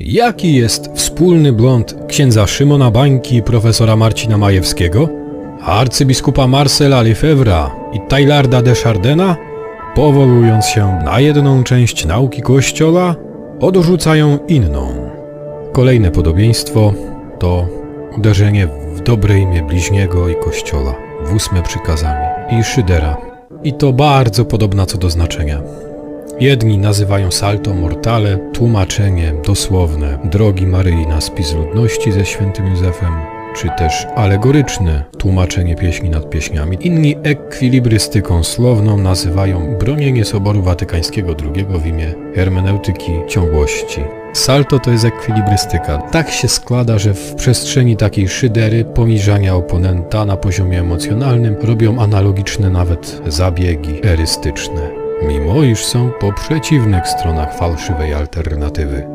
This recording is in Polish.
Jaki jest wspólny blond księdza Szymona Bańki i profesora Marcina Majewskiego, arcybiskupa Marcela Lefebvre'a i Taylarda de Chardena? Powołując się na jedną część nauki Kościoła, odrzucają inną. Kolejne podobieństwo to uderzenie w dobre imię bliźniego i Kościoła, w ósme przykazanie i Szydera. I to bardzo podobna co do znaczenia. Jedni nazywają salto mortale, tłumaczenie dosłowne drogi Maryi na spis ludności ze świętym Józefem, czy też alegoryczne tłumaczenie pieśni nad pieśniami. Inni ekwilibrystyką słowną nazywają bronienie Soboru Watykańskiego II w imię hermeneutyki ciągłości. Salto to jest ekwilibrystyka. Tak się składa, że w przestrzeni takiej szydery poniżania oponenta na poziomie emocjonalnym robią analogiczne nawet zabiegi erystyczne mimo iż są po przeciwnych stronach fałszywej alternatywy.